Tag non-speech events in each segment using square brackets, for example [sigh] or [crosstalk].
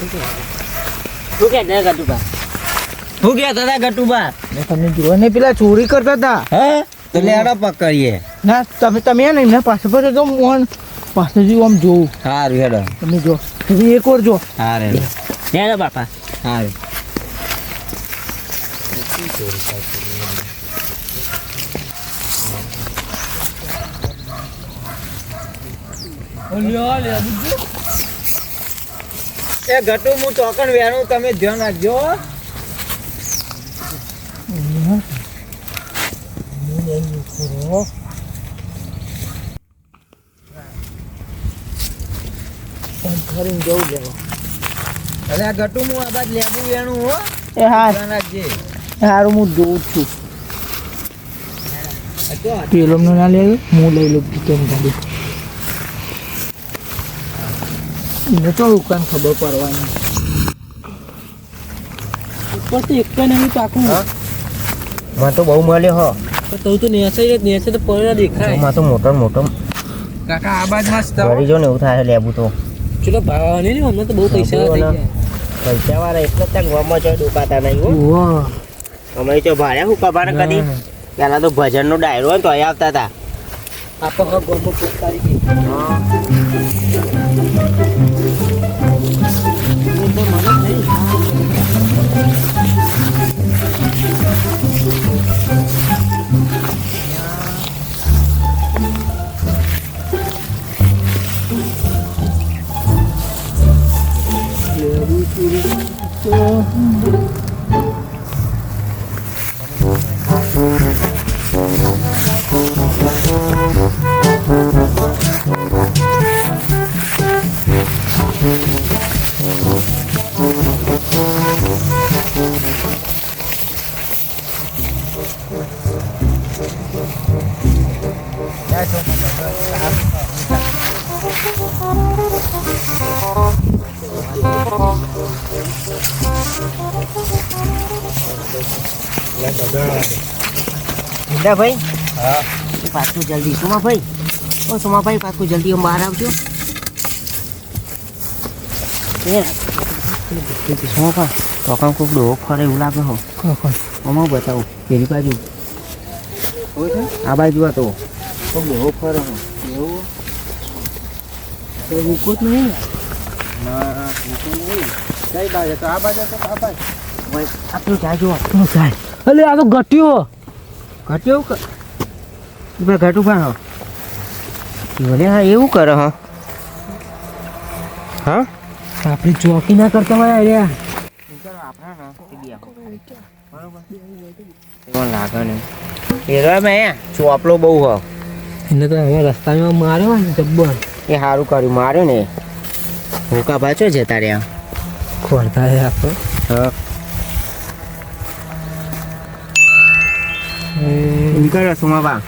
શું કે ને ગટુબા. શું કહેતા હતા ગટુબા. ને તમે જુઓ ને પેલા ચોરી કરતા હતા. હે? તો લેડો પકડીએ. ના તમે તમે હે ને એમના પાસે પર તો મોહન પાસેથી આમ જોઉં. સારું હેડો. તમે જો. તમે એક વાર જો. સારું હેડો બાપા. સારું એ ગટુ હું ટોકન વેણું તમે ધ્યાન રાખજો હો. ફરીને જવું લેવા અરે આ ગટુ હું આ બાજ લેબુ વેણું હો. એ હા. રાખજે. સારું હું જોઉં છું. પેલો ના લેવું હું લઈ લઉં કેમ ગાડી. એને તો ઉકાન ખબર પડવાની. ઉપર તો એક નહીં પાકું માં તો બહુ મળ્યો હો. તો તો નેસે જ નેસે તો પડેલા દેખાય. માં તો મોટો ને મોટો કાકા આ બાજ મસ્ત વળી જો ને એવું થાય લેબુ તો. ચલો ભાવ નહીં હમણાં તો બહુ પૈસા થઈ ગયા. પૈસા વાળા એટલે ત્યાં ગામમાં છે દુકાતા નહીં હો. અમે તો ભાડે હું કબાને કદી? પેલા તો ભજનનો ડાયરો હોય ને તો અહીંયા આવતા હતા. આપણે હવે ગોળમાં પોત ભાઈ. હા. પાછું જલ્દી. સુમા ભાઈ ઓ સુમા ભાઈ પાછું જલ્દી બહાર આવજો. સુમા પા ટોકન કોક ડોહો ફરે એવું લાગે હો. અમા બતાવો. પેલી બાજુ. આ બાજુ હતો કોક ડોહો ફરે હો. એવું? રૂકો જ નહીં ના. કઈ બાજુ? તો આ બાજુ તો આ બાજુ. ભાઈ આપણું જાજો આટલું જાય. અલે આ તો ઘટ્યો ઘટ્યું કે ભાઈ ઘટું પણ હો બોલે હા એવું કરે હા. હા? આપણી ચોકી ના કરતા હોય અરે લાગે ને એ મેં ચોપલો બહુ હો. એને તો હવે રસ્તામાં માર્યો ને જબ્બર એ સારું કર્યું માર્યો ને ભૂકા પાછો જતા રહ્યા. ખોરતા છે આપણે હા. એ એમ બા? સુમાબા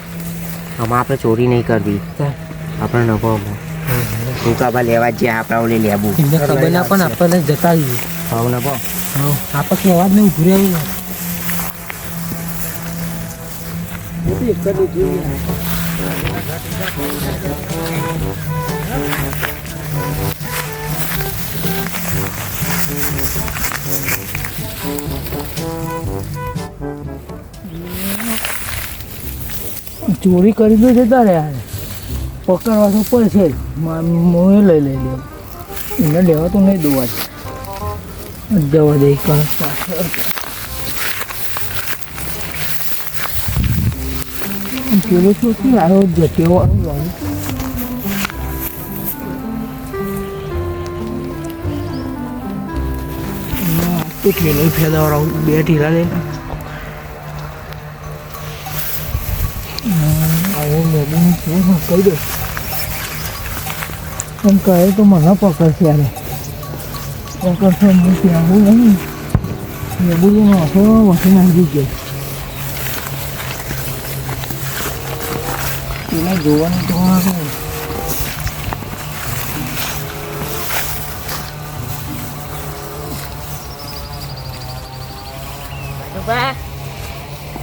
આમાં આપણે ચોરી નહીં કરવી. આપણે નભો ભૂકાબા લેવા જ જ્યાં આપણે ઓલે લેવું એમને ખબર ના પણ આપણને જતા રહીએ. ભાવ નભો હા આપસનો અવાજ નહીં ઉભું રહેવું ચોરી કરી તો જતા રહ્યા પકડવા તો પડશે મોએ લઈ લઈ લેવું એને લેવા તો નહીં દોવા. જવા દે કણ પાછળ પેલો છે. આરો જતો વાળો તો પેલો ફેદાવડાવું બે ઢીલા લે. કહી દે એમ કહે તો મને પકડશે યારે પકડશે હું ત્યાં નહીં બધું આખો વસી નાખી ગયો પેલા જોવાનું તો આવે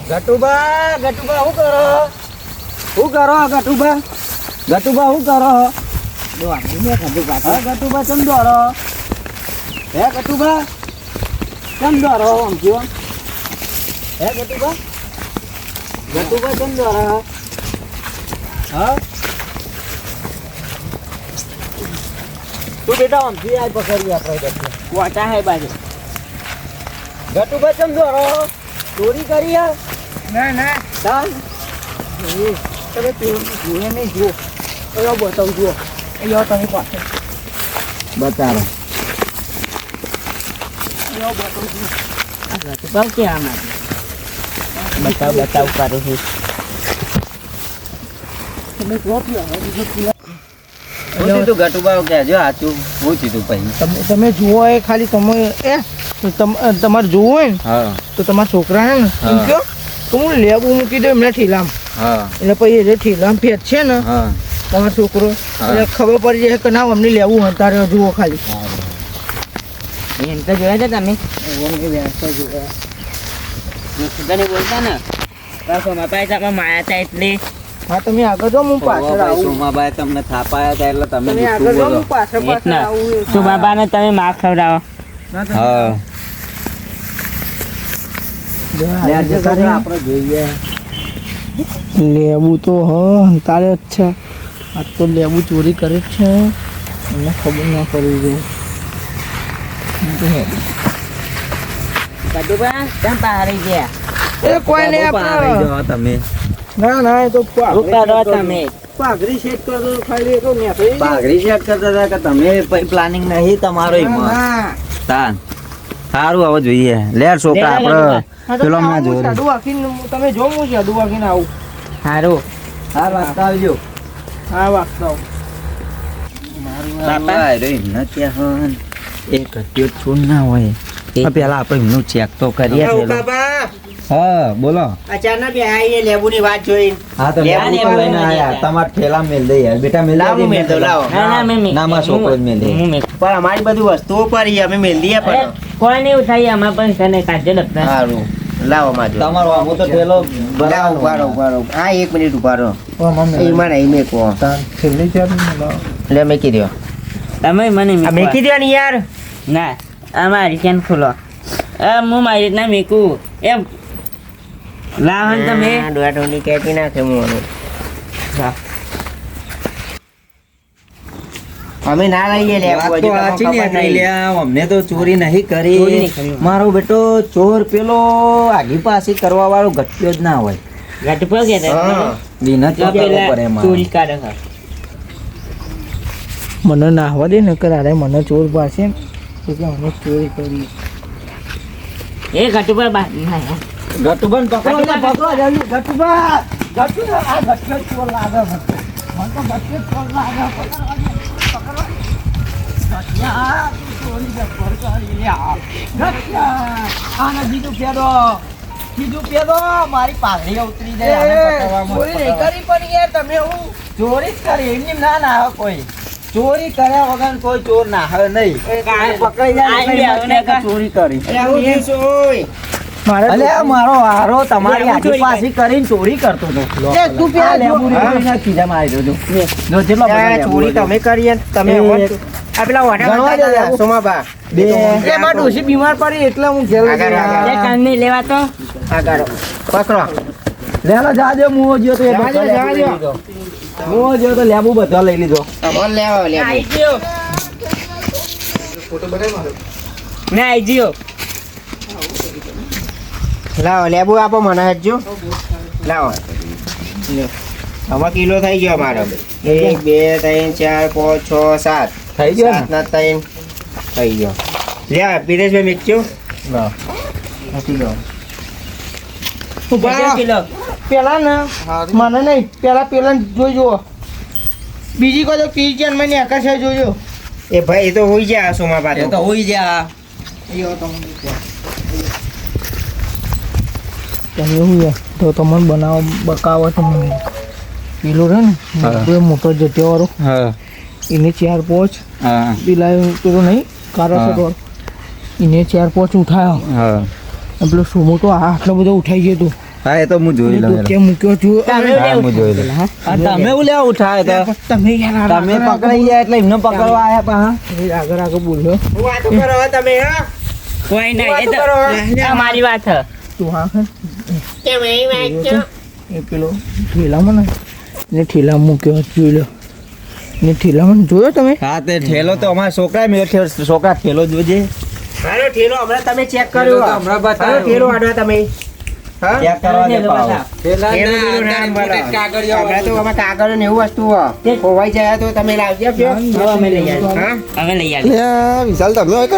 ગટુબા ગટુબા, શું કરો? શું કરો ગટુબા ગટુબા શું કરો હા ગટુબા ચમ દોડો હે ગટુબા કેમ દોરો આમ જીવન હે ગટુબા ગટુબા કેમ દોરો હા તું બેટા આમ જી આજ પકડી આપણે ગટુ વાટા હે બાજુ ગટુબા કેમ દોરો ચોરી કરી યાર ના ના તાન તમે પેલું નહીં જુઓ. અહીંયા બતાવું જુઓ. તમે પાસે. બતાવો. બતાવું જુઓ. બતાવ બતાવ બતાવ કરું છું. તમે જુઓ પી આવે બીજું પી હું તું ગટુબા હું કીધું પછી. તમે જુઓ એ ખાલી તમે એ તમારે જોવું હોય ને તો તમારા છોકરાને ને એમ. કહો તો હું લેબુ મૂકી દઉં એમને ઠીલામ. એટલે પછી એ ઠીલામ ફેટ છે ને હા. તમારો છોકરો. એટલે ખબર પડી જાય કે ના અમને લેવું હોય તારે જુઓ ખાલી. એમ તો જોયા છે તમે? બોલતા ને? પાછો તમે માયા હતા એટલે. હા તમે આગળ હું પાછળ આવું. તમને થાપાયા હતા એટલે તમે તમે આગળ જાઓ હું પાછળ પાછળ આવું શું તમે માર ખવડાવો. ના, હા. આપણે જોઈએ. લેવું તો હ તારે જ છે. આ તો લેવું ચોરી કરે જ છે. એમને ખબર ના કરવી જોઈએ કદુબા કેમ પહાડી ગયા? એ કોઈ નહીં આપણે તમે. ના ના એ તો રૂકા તમે? પાઘડી સેટ કરો ખાલી તો નેકળી જાય. સેટ કરતા હતા કે તમે પ્લાનિંગ નહીં તમારો ના, એમાં? તાન. સારું આવો જોઈએ. લેર છોકરા આપણે હા તો પેલો માં જો તમે જો છે સાદું વાગીને આવું સારું હા વાગતા આવજો. હા વાગતા આવું. ના હોય. પેલા આપણે એમનું ચેક તો કરીએ હા બોલો. અચાનક બે આવીને લેબુની વાત જોઈ હા તો લેવા લઈને આયા. તમાર ઠેલા મેલ દે યાર. બેટા મેલ લાવો, મેલ દો, લાવો. ના ના મેં મેં- ના માં છોકરો મેલ દે. પણ અમારી બધી વસ્તુઓ પર અમે મેલ દઈએ કોઈ નહીં ઉઠાઈ આમાં પણ તને કાઢજો લગતા સારું. લાવો તમારો આમો તો લાવો હા એક મિનિટ લે મેકી દો તમે મને. મેકી દો ને યાર? ના આ મારી કેન ખુલો. આ હું મારી રીતના મેકું. એમ. લાવો ને તમે. ડોહાટોની કેટી નાખે હું આનું. લાવ. અમે ના લઈએ લે તો આચી ને નહીં. લે અમને તો ચોરી નહીં કરી. મારો બેટો ચોર પેલો આગી પાસી કરવા વાળો ગટ્યો જ ના હોય. ગટપો કે તે? હા. વિનંતી તો પેલા એમાં. ચોરી કરે મને નાહવા દે ને કરારે મને ચોર પાસે એટલે અમે ચોરી કરી એ ગટુપા બા ગટુબન પકડો ને, પકડો જલ્દી, ગટુબા. ગટુબા આ ગટુબા ચોર લાગે મને. મને તો ગટુબા ચોર લાગે ચોરી જબર કરી લ્યા. ગઠિયા, આને બીજું પેદો બીજું પેદો મારી પાઘડી ઉતરી જાય ચોરી કરી પણ યાર તમે હું ચોરી જ કરી એમની ના ના કોઈ ચોરી કર્યા વગર કોઈ ચોર ના નહીં પકડાઈ જાય ઓને ચોરી કરી મારે હારો તમારી લેવું પાછી કરીને ચોરી કરતો હતો તું પેલા ચોરી તમે કરી તમે. આ પેલા વાટા ગણવા દે વાટા લેવું. સોમાબા. બે. એ માં ડોશી બીમાર પડી એટલે હું ઘેર લઈ આગળ, ગયો. આગળ. એ કાનની લેવા તો આગળ. પકડો લેલો જાજે મુઓ જ્યો તો એ જાજે, બધો લેબુ જાજે. લઈ લીધો. મુઓ જ્યો તો લેબુ બધો લઈ લીધો તમારે લેવા લેવા. આઈ ગયો ના આઈ ગયો લાવો લેબુ આપો મને હજુ લાવો. હવે કિલો થઈ ગયો મારો એક બે ત્રણ ચાર પાંચ છ સાત થઈ ગયો સાત ના ત્રણ. થઈ ગયો. લે પીરેશભાઈ મેચ્યું ગયો કેટલો? કિલો પેલા ને? મને નહીં. પેલા પેલા જોઈ જુઓ. બીજી કોઈ તો કિચન મને આકાશ જોજો એ ભાઈ એ તો હોઈ જાય સોમા એ પાછો તો હોઈ જા એવું છે. તો તમને બનાવો બકાવો તમને પેલો રહે ને મોટો મોટો જટિયા વાળો હા. એને ચાર પોચ હા પેલા પેલો નહીં કારો હા. વાળો એને ચાર પોચ ઉઠાયો હા અને પેલો સુમો તો આટલો બધો ઉઠાઈ ગયો તું હા એ તો હું જોઈ લઉં કે મૂક્યો છું તમે હા, હું જોઈ લઉં હા હા, તમે હું લેવા ઉઠાય તો તમે યાર તમે પકડાઈ ગયા એટલે એમને પકડવા આયા પા આગળ આગળ બોલ્યો વાતો કરો તમે હા કોઈ નહીં એ તો આ મારી વાત છે તું હા કેમ એ વાત પેલો ઠેલામાં ને ને ઠેલા મૂક્યો જોઈ લો ને ઠેલામાં જોયો તમે? હા તે ઠેલો તો અમારા છોકરા મેં છોકરા ઠેલો જોજે. હાલો ઠેલો હમણાં તમે ચેક કર્યો હમણાં બતાવો ઠેલો આડવા તમે. ચેક કરવા દે પાવ તો કાગળ ને એવું વસ્તુ. ખોવાઈ જાય તો તમે લાવજો અમે લઈ આવીએ. હા? હવે લઈ આવી વિશાલ તમે હોય કરો.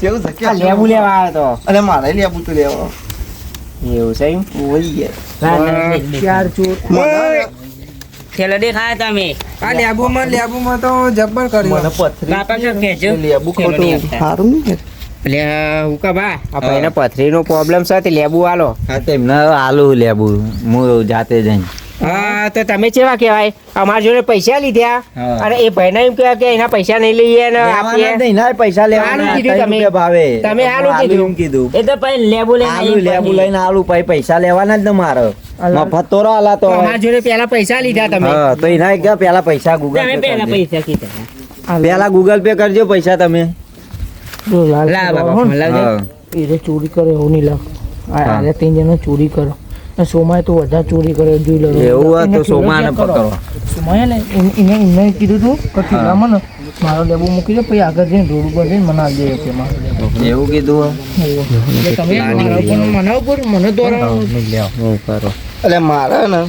કેવું છે? આ લેવા આવ્યો અને મારે લેવું તું લેવા. એવું છે ચાર ચોર. થેલો દેખાય તમે. આ લેબુમાં લેબુમાં તો જબ્બર કર્યું. મને પથરી બાપા શું કેજો લેબુ ખોટું. સારું નહીં ને એટલે હુકા આ ભાઈને પથરીનો પ્રોબ્લેમ છે તે લેબુ આલો. હા તે એમને આલુ લેબુ. હું જાતે જઈને. હા તો તમે કેવા કહેવાય? અમારા જોડે પૈસા લીધા. અને એ ભાઈને એમ કહેવાય કે એના પૈસા નહીં લઈએ ને આપીએ. એના પૈસા લેવાના કીધું તમે. ભાવે. તમે આલુ કીધું. કીધું. એ તો પછી લેબુ લઈને આલુ લેબુ લઈને આલુ પછી પૈસા લેવાના જ ને મારે. મફત તો આલા તો. અમારા જોડે પેલા પૈસા લીધા તમે. તો એના કે પેલા પૈસા ગૂગલ પે પહેલા પૈસા કીધા. પેલા ગૂગલ પે કરજો પૈસા તમે. લા ફોન લાવજો. એ ચોરી કરે એવું નહીં લાગ આ. ત્રણ જણા ચોરી કરો. સોમાએ તો વધારે ચોરી કરે જોઈ લો. એવું તો સોમાને પકડો. સોમાએ ને એને- એને કીધું તું કે ઠેલામાં ને મારો લેબો મૂકી દો પછી આગળ જઈને રોડ ઉપર જઈને મને આપી દે કે મારો એવું કીધું હોય? તમે મારા ઉપર ને મને ઉપર મને દોરાવો. હું કરો? એટલે મારા ને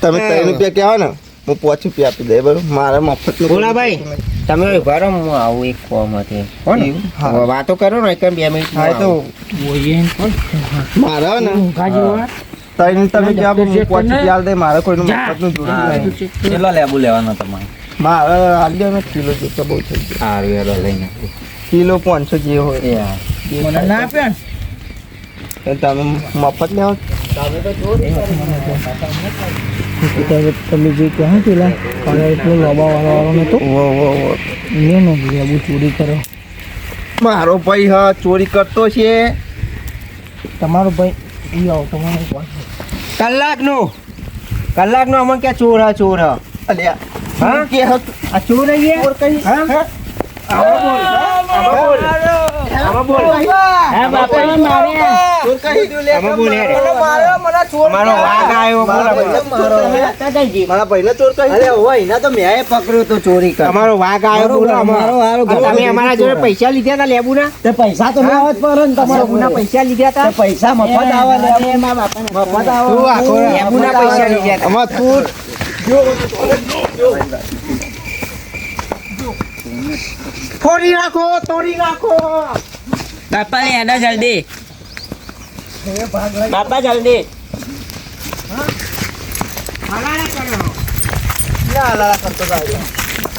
તમે ત્રણ રૂપિયા કહેવા ને હું પાંચ રૂપિયા આપી દે બરોબર? મારા મફત ભાઈ તમે ઉભારો હું આવું એક હતી કોણ વાતો કરો ને એક બે મિનિટ થાય તો મારા ને ત્રણ તમે કે હું પાંચ ચાલ દે મારે કોઈનું મફતનું જોડે નહીં. કેટલો લેબુ લેવાનો તમારે? મારે આલ દે ને કિલો જેટલો બહુ થઈ ગયો. સારું વેરો લઈને કિલો પાંચસો જે હોય. એ મને ના આપે ને? તમે મફત લેવા? તમે જે કહો ને પેલા કાલે એટલો લોબા વાળો નતો? વો એને નો લેબુ ચોરી કરો. મારો ભાઈ હા ચોરી કરતો છે. તમારો ભાઈ ઈ આવો તમારો ભાઈ કલાકનું? કલાકનું અમને ક્યાં ચોર હા ચોર? હા? અલ્યા હા? કે આ ચોર અહીંયા? ચોર કઈ? હા? આવો બોલ આવો બોલ. અમારો વાઘ આવ્યો બોલો મારો હારો અમારો. તમે અમારા જોડે પૈસા લીધા હતા લેબુના? ના પૈસા તો તમારો પૈસા લીધા હતા? પૈસા મફત આવે. મફત આવે લેબુના પૈસા લીધા હતા. નાખો તોડી નાખો. બાપા ને આડો જલ્દી. બાપા જલ્દી.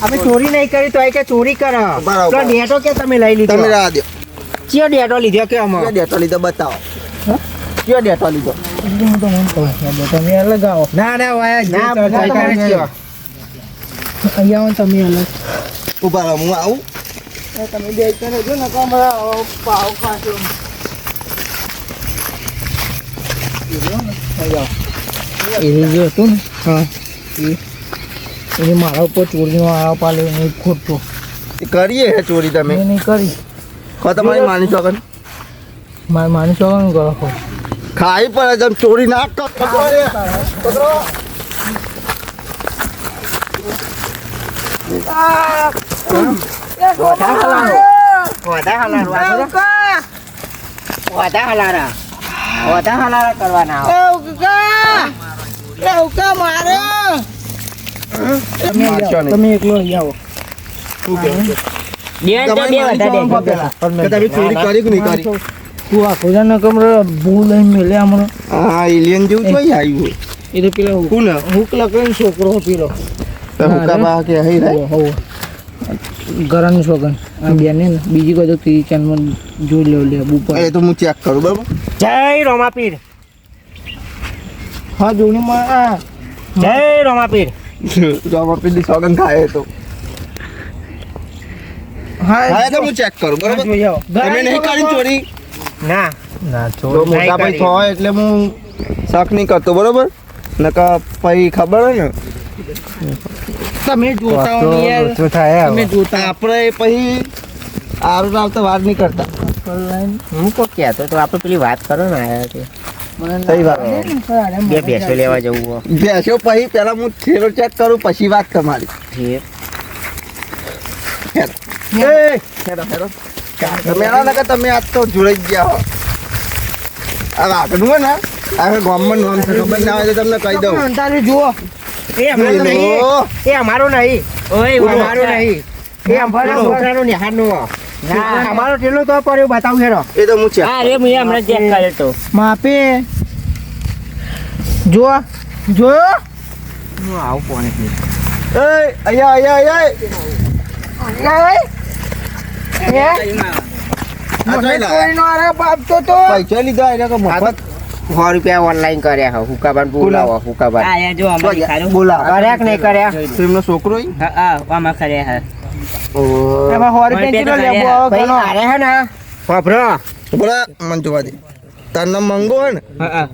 અમે ચોરી નહીં કરી તો એ કે ચોરી કરો. બરાબર. ડેટો કે તમે લઈ લીધો? તમે રાહ દો. ચિયો ડેટો લીધો કે અમે કયો ડેટો લીધો બતાવો. કયો ડેટો લીધો? હું તો મને કહું છું, તમે અલગ આવો ના ના વાયા ના. અહીંયા આવો તમે અલગ. ઊભા રહો હું આવું? તમે બે કરો છો ને કમરા પાવ ખાશો. એ જે હતું ને હા એ એને મારા ઉપર ચોરીનો આરોપ પાડ્યો એને ખોટો. કરીએ હે ચોરી તમે? મેં નહીં કરી. કહો તમારી માની ચોકન મારે માની શકવાનું કરો છો ખાઈ પડે તમે ચોરી ના કરો. પકડો રે. પકડો. વધારે હલારો. વધારે હલારો. વધારે હલારા. વધારે હલારા કરવાના તમે મારશો તમે એકલો અહીં આવો છોકરો પીરો હુકા બા કે હઈ રે હોવ ઘરાનું સોગન આ બેને ને બીજી કોઈ તો ત્રીજી ચેનલમાં જોઈ લેવું લે ઉપર એ તો હું ચેક કરું બરાબર? જય રોમાપીર. હા જોઈને માં આ. જય રોમાપીર. [laughs] પેલી સોગન ખાય તો. હા તો હું ચેક કરું બરાબર? તમે નહીં કરી ચોરી. ના. ના ચોરી મોટા ભાઈ થો એટલે હું શક નહીં કરતો બરોબર? નકા પછી ખબર હોય ને? તમે જોતા હો યાર. ઓછું થાય તમે જોતા આપણે પછી આવતા આવતા વાર નહીં કરતા હું કોક કહેતો તો આપણે પેલી વાત કરો ને આયા તે બે ભેંસો લેવા જવું હો. પછી પેલા હું થેલો ચેક કરું પછી વાત તમારી. છે. એ, હેરો, હેરો. તમે તમે આજ તો જોડાઈ જ ગયા હો. આ હોય ને આ ગામમાં છે ખબર ના હોય તો તમને કહી દઉં. જુઓ. એ અમારો નહીં. એ અમારો નહીં. ઓય એ અમારો નહીં. એ અમારા છોકરાનો નિહાળનો ના. અમારો ટેલો તો પડ્યો બતાવું હેરો. એ તો હું હા રે મેં હમણાં ચેક કર્યો તો. માપે. જો જો હું આવું કોને એ, અહીંયા અહીંયા અહીંયા. આ જોઈ લે. કોઈનો આરે બાપતો તો. પૈસા લીધા એને કે મફત સો રૂપિયા ઓનલાઈન કર્યા હો હુકાબાન બોલાવો હુકાબાન. હા યાર જો અમારી ખારું બોલા. કર્યા કે નહીં કર્યા? તો એમનો છોકરો? હા હા આમાં કર્યા હા. ઓહો. એમાં લેવો આવે. આરે હે ને? વાપરો બોલા મને જોવા દે. તારું નામ મંગો હોય ને? હા હા.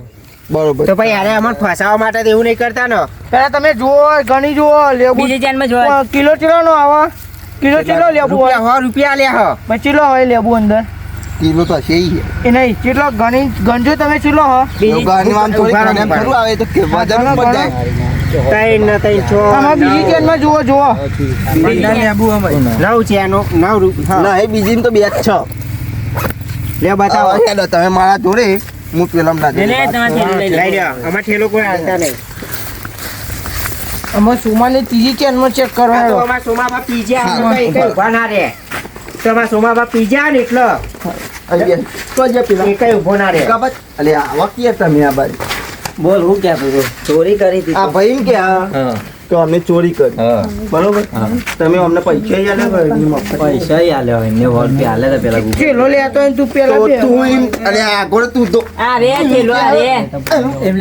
બરોબર. તો ભાઈ અરે અમને ફસાવા માટે તો એવું નહીં કરતા ને? પેલા તમે જુઓ ગણી જુઓ લેબુ. બીજી જાનમાં જોવા. કિલો ચીલો નો આવો. કિલો ચીલો લેબુ હોય. રૂપિયા સો રૂપિયા લ્યા હો. ચીલો હોય લેબુ અંદર. કિલો તો હશે એ નહીં કેટલો ગણી ગણજો તમે ચીલો હો. ગાડી આમ ઊભા ખરું આવે તો કે વજન ઉપર જાય ત્રણ ન ત્રણ છો. આમાં બીજી નવ. ચેનમાં જુઓ જુઓ. નવ છે એનો નવ રૂપિયા ના એ બીજી તો બે જ છ. લે બતાવો. ચાલો તમે મારા જોડે હું પેલામ લે લે તમારે લઈ લઈ લો લ્યો અમાર ઠેલો કોઈ હાલતા નહીં. આમાં સુમાની ત્રીજી ચેનમાં ચેક આ તો કરવા અમાર સોમાબા પીજે અમે કઈ કઈ ઊભા ના રે તમાર અમાર સોમાબા પીજા ને એટલે? તો જે પેલા કઈ ઊભો ના રે કાબત અલે આવા કે તમે આ બાજુ. બોલ હું ક્યાં પૂરો ચોરી કરી હતી આ ભાઈ કે આ તો અમે ચોરી કરી. બરોબર? તમે અમને પૈસા એમની મફત. પૈસા આલ્યો એમને સો રૂપિયા આલે તો પેલા ચીલો હોય ને તું પેલા તું એમ અરે આગળ તું તો આ રે થેલો આ રે.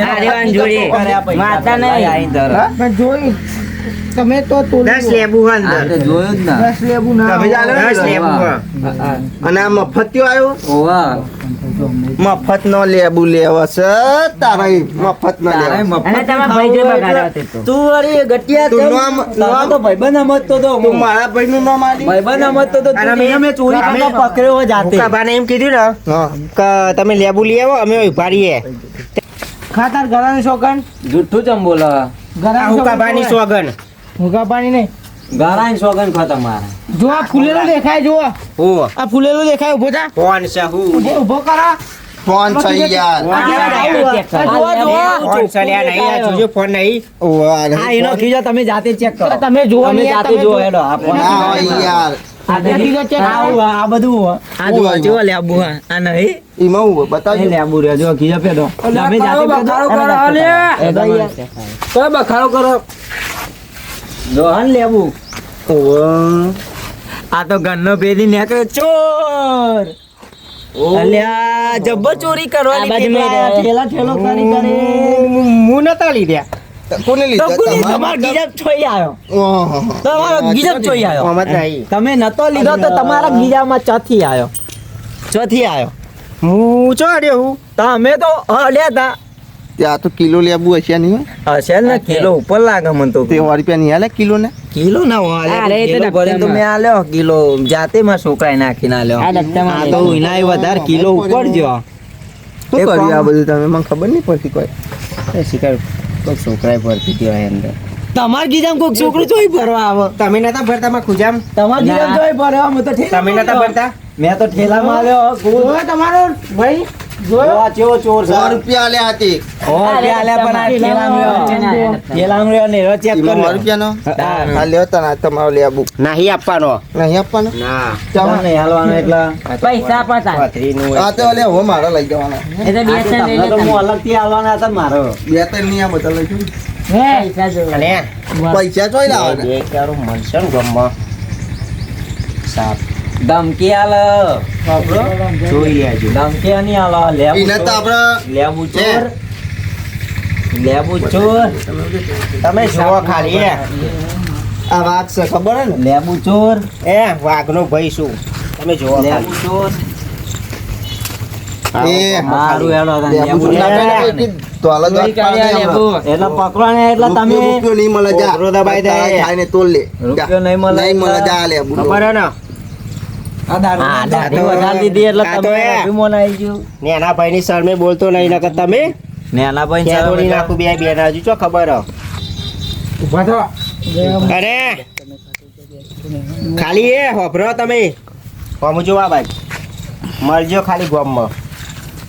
આ રે વાંજોડી માતા નહીં. જોઈ. તમે તો દસ લેબુ અંદર. જોયું જ ને. દસ લેબુ ના તમે જ આવે. આલો ને. દસ લેબુ. અને આ મફત કયો આવ્યો? ઓવા. મફત નો લેબુ લેવા છે તારા મફત નો લેવા અને તમારા ભાઈ જો બગાડ્યો તું વળી ગટિયા તું નામ- નામ- તો ભાઈબંધ સમજતો તો તું મારા ભાઈ નું નામ આલી. ભાઈબંધ સમજતો તો અને તું અમે- મેં ચોરી કરતા પકડ્યો જાતે. હુકાબાને એમ કીધું ને કે તમે લેબુ લઈ આવો અમે ઉભારીએ ખાતાર ગરાની સોગન જુઠ્ઠું ચમ બોલો? ઘરાની સોગન હુકા પાણી નહીં ગારાની સોગન ખો તમારે જો આ ફૂલેલો દેખાય જો હું. આ ફૂલેલો દેખાય ઊભો થા. કોણ છે હું. ઊભો ઊભો કરા. ફોન છે યાર. ફોન છે નહીં આ જોજો ફોન નહીં. ઓહ, આ એનો ખીજો તમે જાતે ચેક કરો. તમે જોવો તમે જાતે તમે જો જો. હેડો આ ફોન. ના યાર. આ આ ખીજો આવું, આ બધું આ જો ઓય. જો લેબુ આ નહીં? એમાં હું બતાવજો. લેબુ રે જો ખીજો પેડો તમે જાતે પેડો એ ભાઈ તો બખાડો કરો. જો લેવું આ તો ઘરનો ભેદી નીકળે ચોર. અલ્યા જબ્બર ચોરી કરવાની મેં. ઠેલા ઠેલો કરી કરી. હું નતા લીધા તો લીધા? કોની તમારા? તમારો ગીજબ છોઈ આવ્યો. તમારો ગીજબ છોઈ આવ્યો. મોહમ્મદ નહીં તમે નતો લીધો તો તમારા ગીજામાં ચોથી આવ્યો. ચોથી આવ્યો. હું ચો અડ્યો હું તમે તો હડ્યા તા. ત્યાં તો કિલો લેવું હશે નહીં હશે ને કિલો ઉપર લાગે મને તો. તે રૂપિયા નહીં હાલે કિલો ને? કિલો ના હોય અરે, એ તો કિલો ભરીને તો મેં આલ્યો કિલો જાતે માં છોકરાએ નાખીને આલ્યો. આ આ તો એનાય વધારે કિલો ઉપર જો શું કર્યું આ બધું તમે? મને ખબર નહીં પડતી કોઈ. એ શિકાર કોઈ છોકરાએ ભરતી ગયો અંદર તમાર ગીજામ કોક છોકરું જોઈ ભરવા આવે? તમે નતા ભરતા માં ખુજામ? તમાર ગીજામ જોઈ ભરવા અમે તો ઠેલા તમે નતા ભરતા? મેં તો ઠેલામાં આલ્યો તમારો ભાઈ જોયો ચોર સો રૂપિયા આલ્યા હતી ઓ આલ્યા પણ આ ઠેલામાં રહ્યો. ને એનો ચેક કરો રૂપિયાનો હા. હા. લ્યો તને આ તમારો લેબુ નહીં આપવાનો. નહીં આપવાનો? ના. તમને હાલવાનું એટલા. પૈસા આ તો લે હવે મારે લઈ જવાના. એ બે ત્રણ તો લેતા. હું અલગથી હાલવાના હતા મારો. બે ત્રણ નહીં આ બધા લઈ જઉં. પૈસા જો. ચોઈ લાવવાના. બે ધમકી આલ. જોઈ લેજો ધમકી આની આલ. લેબુ આપણે લેબુ ચોર. લેબુ ચોર. તમે જોવો ખાલી એ આ વાત છે ખબર ને? લેબુ ચોર. એ વાઘનો ભાઈ શું? તમે જોવો લેબુ ચોર. એ સારું હેડો લેબુ તો હમણાં. એટલે પકડો ને એટલે તમે રૂપિયો રૂપિયો નહીં મળે જા. કોકરો દબાઈ દે. લે. રૂપિયો નહીં મળે નહીં મળે જા લેબુ. ખબર ને? ને બોલતો નહીં નકર તમે નેના ભાઈ ત્યાં તોડી નાખું બે બે ના હજુ ચો ખબર અરે ખાલી એ હોભરો તમે. હોમ જોવા ભાઈ મળજો ખાલી ગોમમાં.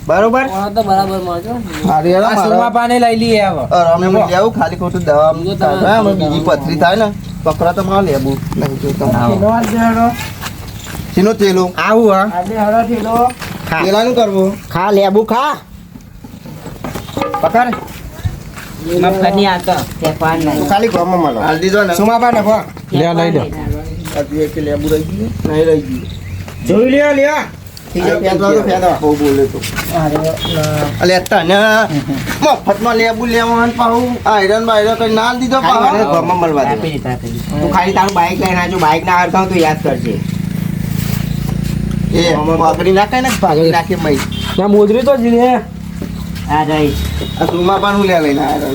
બરોબર. પાણી લઈ લઈએ હવે. અરે અમે લઈ આવું ખાલી ખોટું દવા અમે બીજી પથરી થાય ને પકડા તો મારે લેબુ નહીં જોતા શીનો તેલો આવું હા. ખા તેલાનું કરવું. ખા લેબુ ખા. પકડ. આતો નહીં. ખાલી ગોમમાં મળો. હાલ દીધો ને. સુમા ને ભો હજી એક લેબુ રહી ગયું. નહીં રહી ગયું. જોઈ અલે તને. મફતમાં લેબુ લેવાનું પાછું આયરન બાયરન ના દીધો પાછો. તું ખાલી તારું બાઈક લઈને આજુ બાઈક ના હરખાવ તું યાદ કરજે. એ પકડી નાખે ને મોજરી તો જ આ રહી. આ સુમા પણ લે લઈને લેવા આવ્યો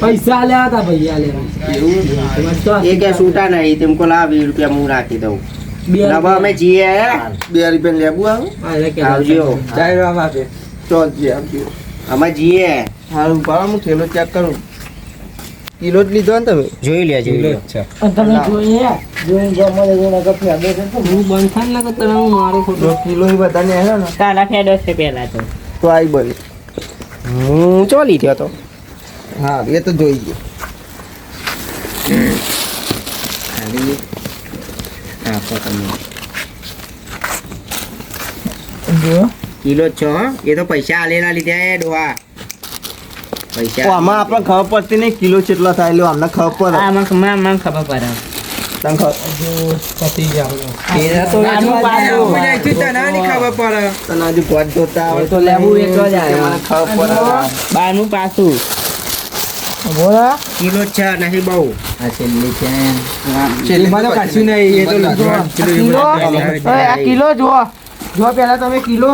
પૈસા લેવા હતા ભૈયા લેવા. એ કે છૂટા નહીં તેમ કો લાવ વીસ રૂપિયા હું રાખી દઉં. બે નવા અમે જઈએ બે રૂપિયા લેબુ આવું? આવજો. ચોથી આવજો. અમે જઈએ હારું પાડો હું થેલો ચેક કરું. કિલો જ લીધો ને તમે? જોઈ લે જોઈ લે. તમે જોઈએ જોઈને જો મને જોઈને કે ફેદો છે તો હું બંધ થાય ને તો હું મારું ખોટો. કિલો ઈ બધાને આવ્યો ને? તારા ફેડો છે પેલા તો. તો આઈ બને હું ચો લીધો તો? હા એ તો જોઈ ગયો. ખાલી તો તમે જો. કિલો જ છો એ તો પૈસા આલેલા લીધા એ ડોહા. પૈસા આમાં આપણે ખબર પડતી નહીં કિલો કેટલા થાય એટલે અમને ખબર પડે. આ મને ખબર પડે. તને ખબર કિલો જુઓ છે બહુ. છેલ્લી છે. નહીં. એ તો કિલો આ કિલો જો જો પેલા તમે કિલો.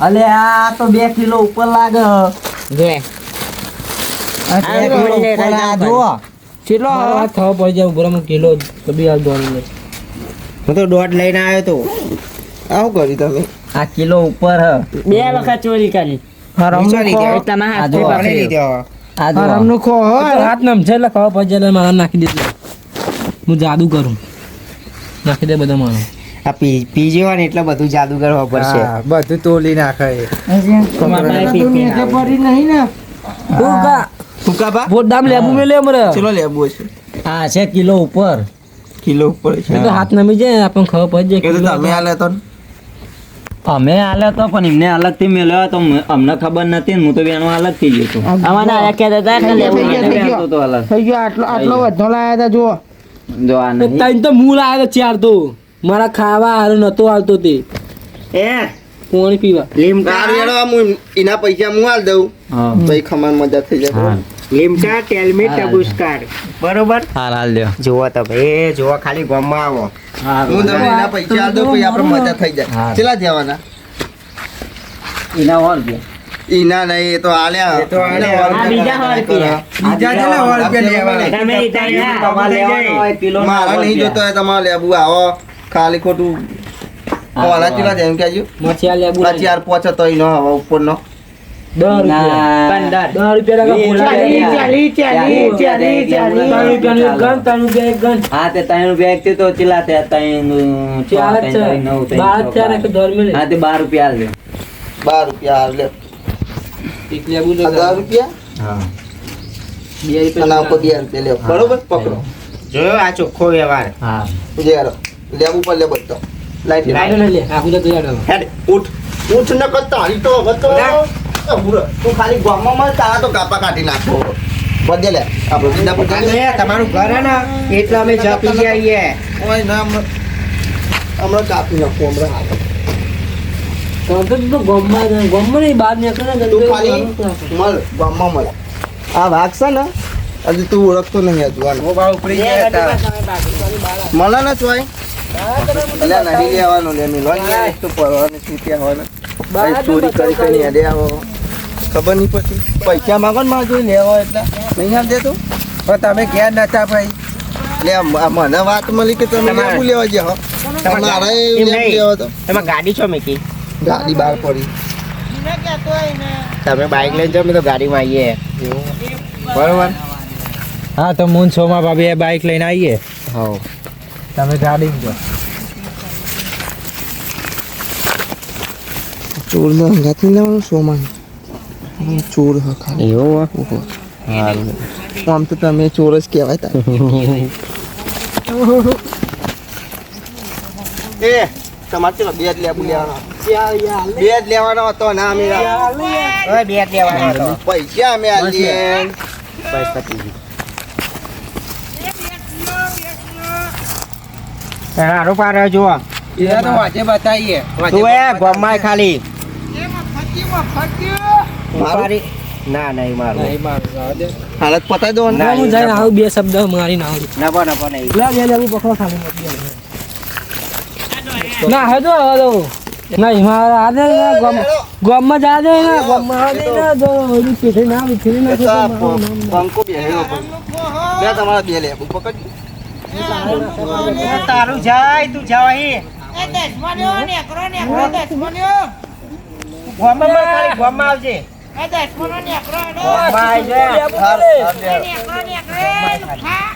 અલે આ તો બે કિલો ઉપર લાગે. કેટલો પડી જાય કિલો કબી હાલ દોડી હું તો દોઢ લઈને આવ્યો તો. આવું તમે? આ કિલો ઉપર હ. બે વખત ચોરી કરી. નાખી દીધું. હું જાદુ કરું. નાખી દે બધા મારો આ પીજી પી જેવા ને એટલે બધું જાદુ કરવા પડશે. બધું તોલી નાખે. નહીં ને. ફૂકા બા બહુ દામ લેબુ મે લે મરે ચલો લેબુ છે હા છે કિલો ઉપર. કિલો ઉપર છે તો હાથ નમી જાય આપણને ખબર પડી જાય તમે આલે તો અમે આલે તો પણ એમને અલગથી મેળવ્યો તો અમને ખબર નથી હું તો બેનો અલગથી ગયો હતો અમારે આયા કહેતા હતા કે લેવું તો અલગ. થઈ ગયો આટલો આટલો વધો લાયા હતા જો જો આ નહીં. તઈ તો મૂળ આવ્યો ચાર તો. મારા ખાવા હારું નતો આવતો તે. એ? પાણી પીવા? લીમકા હું એના પૈસા હું આલ દઉં. હા. તો એ ખમાન મજા થઈ જાય હા લીમટા ટેલમી ટબુસ્કાર બરોબર? હા હાલ લ્યો. જુઓ તો એ જુઓ ખાલી ગોમમાં આવો. હું તમને એના પૈસા આલ દઉં પછી આપણે મજા થઈ જાય. કેટલા જવાના એના ઓર ગયા ઈના નહીં એ તો આલ્યા એ તો આલ્યા. આ. બીજા સો રૂપિયા. બીજા કેટલા સો રૂપિયા લેવાના? તમે લીધા તમારે લેવાનો. હોય કિલો ના મારા નહીં જોતો હોય તમારે લેબુ આવો. ખાલી ખોટું. ઓલા કેટલા જેમ એમ કહેજો મચિયા લેબુ મચિયાર પાંચ હતો એનો હવા ઉપરનો. બાર રૂપિયા બાર રૂપિયા દસ રૂપિયા બે રૂપિયા બરોબર પકડો જોયો આ ચોખ્ખો વ્યવહાર હા જેરો પર લે બધો લાઈટ લાઈટ લે આ ઉઠ ઉઠ ન કરતા હરી તો હવે તો ખાલી ગામમાં મળ તારા તો કાપા કાઢી નાખો. બધે લે આપણે બધા તો તમારું ઘર હે ને એટલે અમે જપી જઈએ ઓય ના હમણાં કાપી નાખો હમણાં હાલ. તો તો ગમમાં ગમમાં નહીં બહાર નીકળે ને તું ખાલી મળ ગામમાં મળ આ વાઘ છે ને? હજી તું ઓળખતો નહીં હજુ મળે ને ચોય? એટલે નહીં લેવાનું લે મિલો તો પરવાની સ્થિતિ આવે ને. ચોરી કરી કરી હેડે આવો ખબર નહીં પછી પૈસા માગો ને મારે જોઈ લેવા એટલે. નહીં હાલ દેતો? પણ તમે ક્યાં નતા ભાઈ? એટલે મને વાત મળી કે તમે તમારે- લેવા જાઓ મારે એમ લેવા તો. એમાં ગાડી છો મેકી? ગાડી બહાર પડી. તમે બાઇક લઈને જાઓ મેં તો ગાડીમાં આવીએ બરોબર? હા તો મૂન સોમા ભાભી બાઇક લઈને આવીએ. હા તમે ગાડીમાં જાઓ. ચોર ને અંગાથી લેવાનું સોમાન ચોર હા ખાલી. એવું ઓહો. હારું. આમ તો તમે ચોર જ કહેવાય તા એ તમારે ચલો બે જ લેવું લેવાનો. બે જ લેવાનો હતો ના અમે બે જ લેવાનો. હતો. પૈસા અમે આલીએ પતી ગયું જુઓ. એ તો વાંચે બતાવીએ. તું એ ગોમમાં ખાલી. ઉપાડી ના નહીં મારું. હાલત પતાવી દો ના, હું જઈને આવું બે શબ્દ મારી ના આવડી નભો નભો નહીં લે લેવું પકડો ખાલી. ના હે તો હવે તો નહીં મારા આદે દે ગમ ગમમાં જા દે ના ગમમાં આ દે ને જો ઓલી પીઠે ના વિખરી ના તો આ બે પંખો. બે તમારા બે લે પકડ. તારું જાય તું જાવ અહીં. એ દસમાન્યો નેકરો નેકરો દસમાન્યો ગોમમાં ખાલી ગોમમાં આવજે એ દસમાનો નેકરો ગોમમાં આવજે. હાર, હાર, બે. નેકરો નેકરો એ લુખા